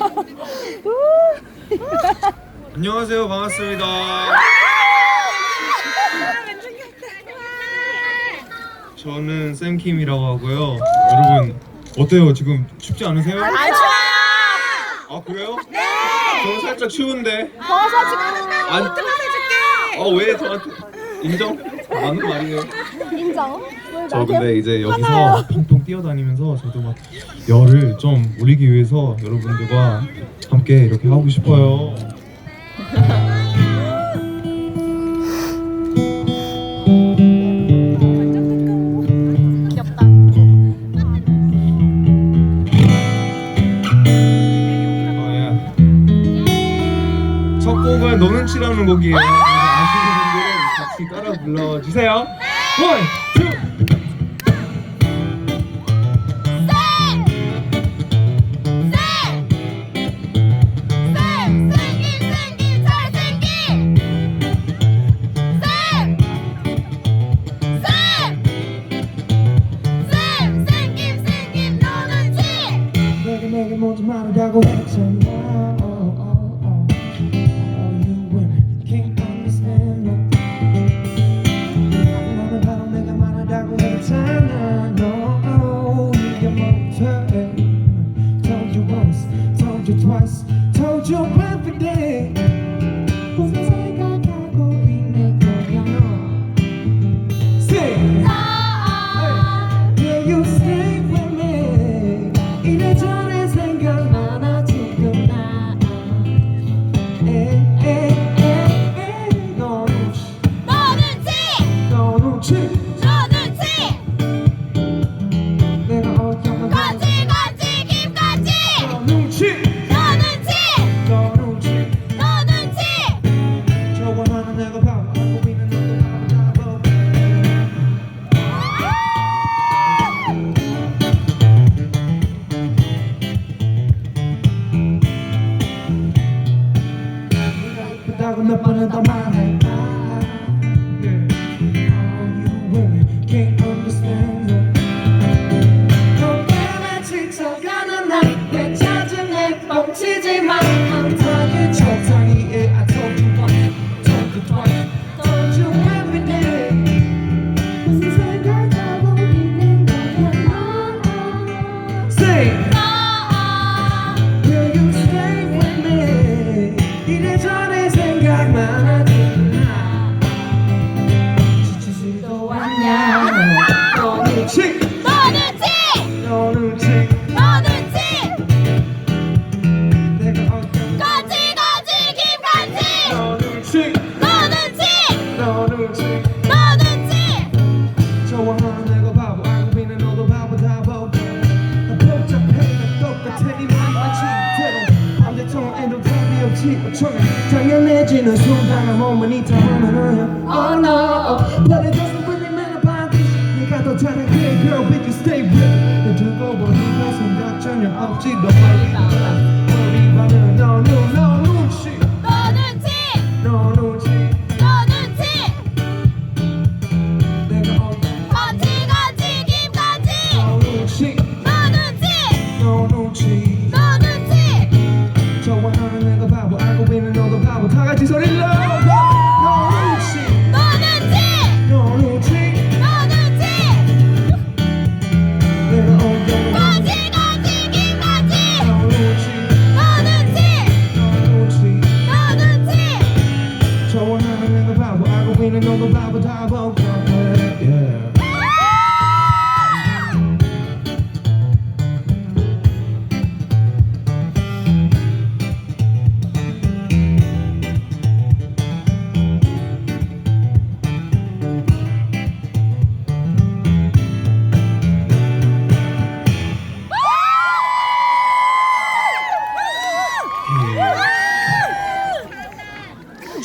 안녕하세요. 반갑습니다. 저는 샘킴이라고 하고요. 여러분 어때요? 지금 춥지 않으세요? 안 추워요. 아 그래요? 네. 저는 살짝 추운데. 벗어 지금 안- 코트만 해줄게. 어왜 저한테 인정? 맞는 말이에요. 인정. 저 근데 이제 여기서 펑펑 뛰어다니면서 저도 막 열을 좀 올리기 위해서 여러분들과 함께 이렇게 하고 싶어요. 귀엽다. 어, 예. 첫 곡은 너는 치라는 곡이에요. 아시는 분들은 같이 따라 불러주세요. 원,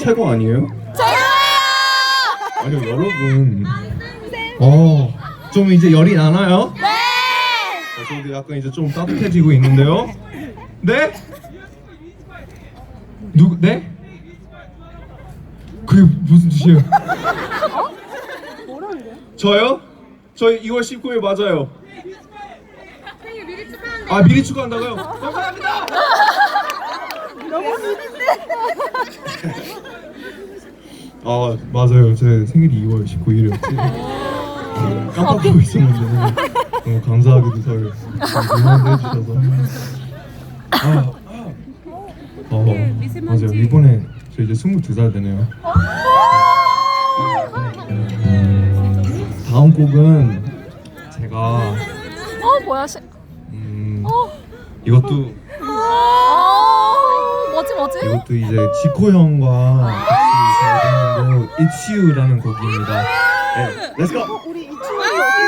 최고 아니에요? 여러분 어, 좀 이제 열이 나나요? 네! 어, 저도 약간 이제 좀 따뜻해지고 있는데요 네? 누구? 네? 그게 무슨 뜻이에요? 저요? 저희 2월 19일 맞아요 아 미리 축하한다고요? 감사합니다! 너무 미리 아 맞아요. 제 생일이 2월 19일이었지. 깜빡하고 어. 있었는데. 너무 감사하게도 저를 응원해 주셔서. 아, 아, 어, 맞아요. 이번에 저 이제 22살 되네요. 네. 다음 곡은 제가 어 뭐야 시... 음, 어. 이것도 아, 뭐지 뭐지? 이것도 이제 지코 형과 바로 It's You라는 곡입니다. 네, let's go. 어, 우리 이 친구를 어떻게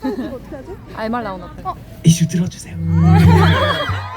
사? 사고 어떻게 하지? 알말 나온 앞에. 이슈 들어주세요.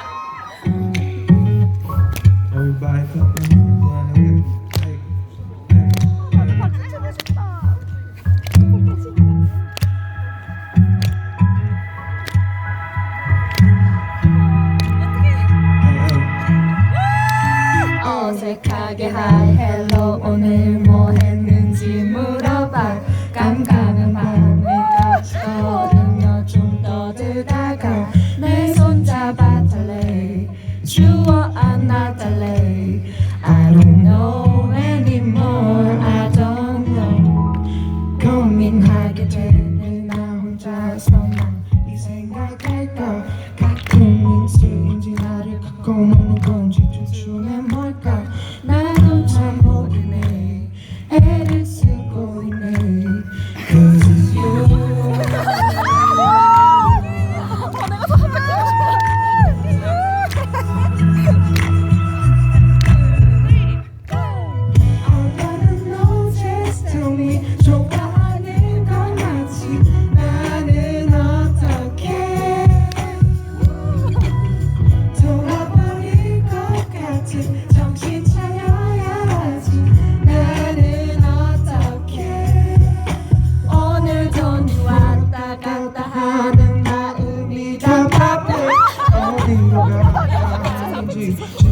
fucking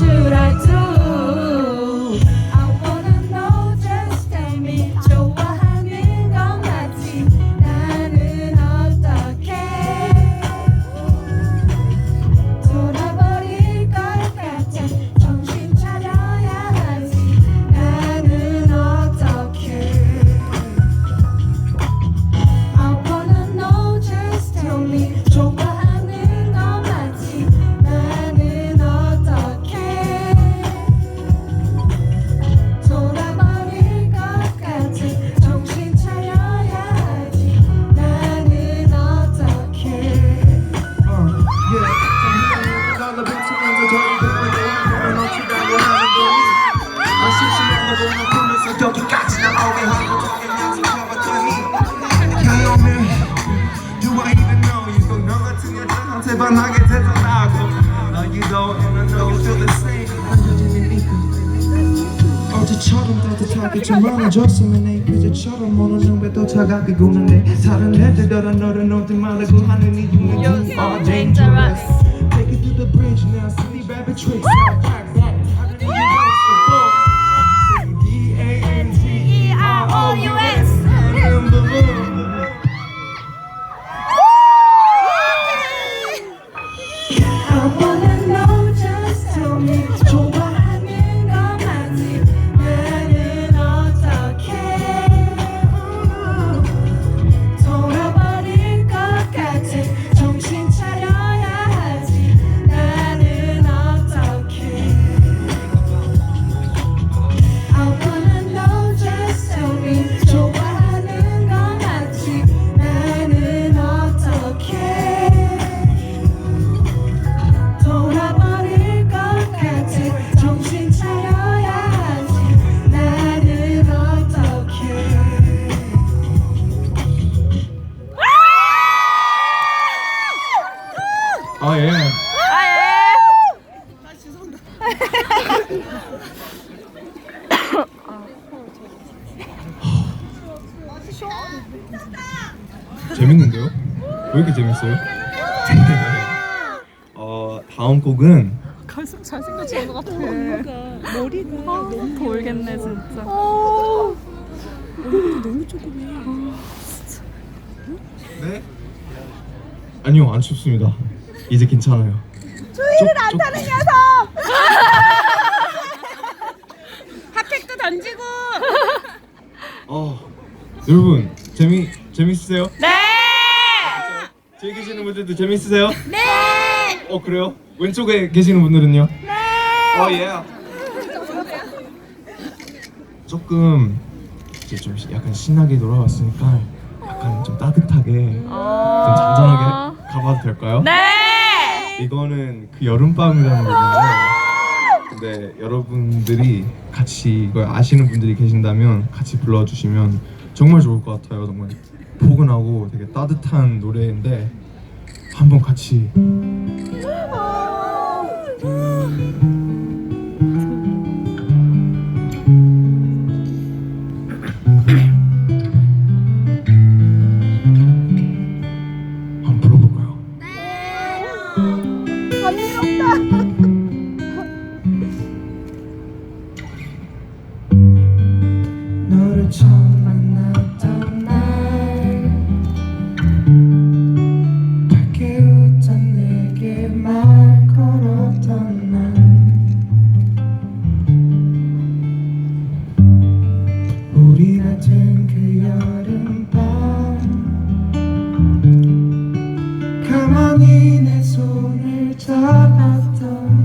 should I do? 사람들 뜻하게 정말로 줬으면 내 그저처럼 어느 정도 다가게 구는데 다른 애들더라 너를 너한테 말하고 하는 이유는 You are dangerous Take it to the bridge now city rabbit tricks Now pack that I can even go to the book D-A-N-G-E-R-O-U-S 곡은 갈수록 잘생겨지는 것 같아. 머리가 너무 돌겠네 진짜. 네? 아니요 안 춥습니다. 이제 괜찮아요. 추위를 안 타는 녀석. 핫팩도 던지고. 어 여러분 재미 재밌으세요? 네. 계시는 분들도 재밌으세요? 네. 어 그래요? 왼쪽에 계시는 분들은요? 네. 어 예. 조금 이제 좀 약간 신나게 돌아왔으니까 약간 좀 따뜻하게 좀 잔잔하게 가봐도 될까요? 네. 이거는 그 여름밤이라는 곡인데 근데 여러분들이 같이 이걸 아시는 분들이 계신다면 같이 불러주시면 정말 좋을 것 같아요 정말 포근하고 되게 따뜻한 노래인데 한번 같이 한번 불러볼까요? 너 I don't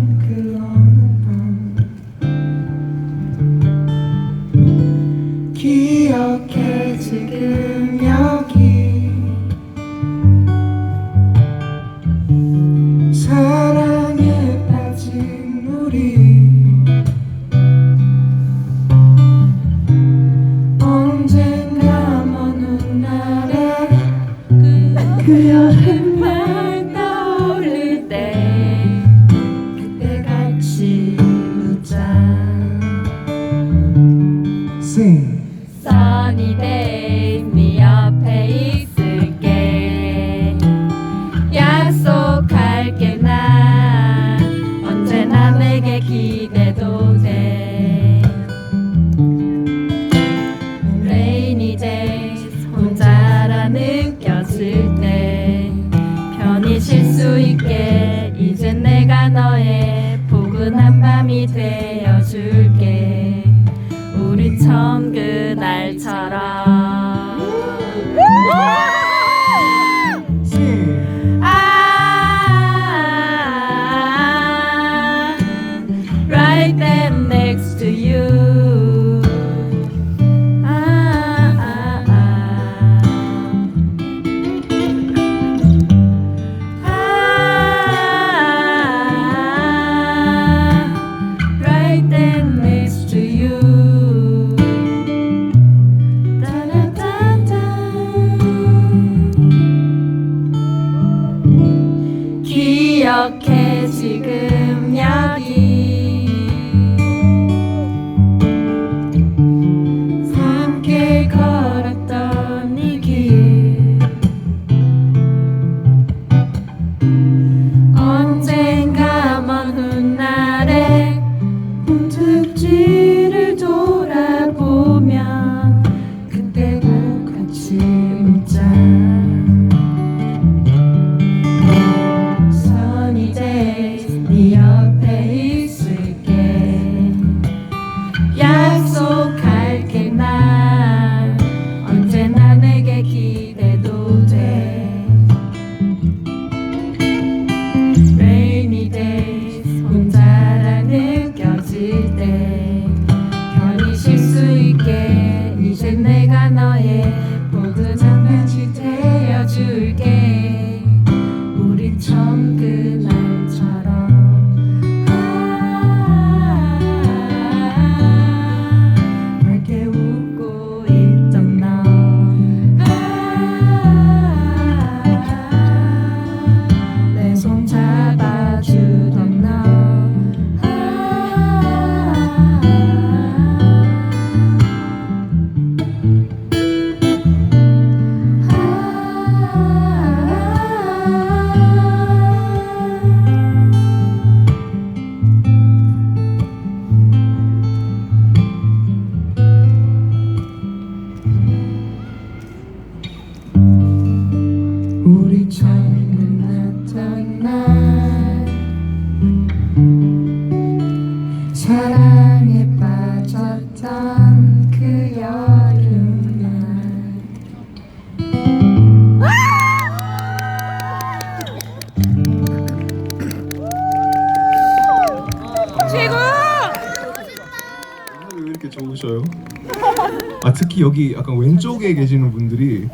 특히 여기 약간 왼쪽에 계시는 분들이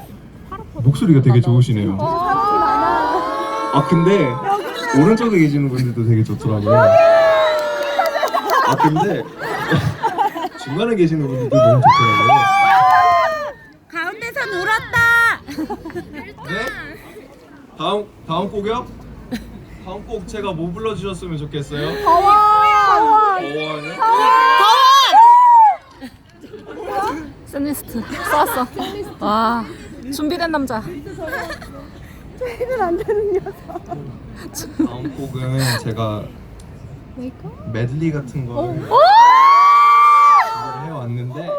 목소리가 되게 좋으시네요. 아 근데 오른쪽에 계시는 분들도 되게 좋더라고요. 아 근데 중간에 계시는 분들도 너무 좋더라고요. 가운데서 놀았다. 네? 다음 다음 곡이요? 다음 곡 제가 뭐 불러주셨으면 좋겠어요? 더원. 샌리스트 써왔어. 와 준비된 남자. 다음 곡은 제가 메들리 같은 거 해왔는데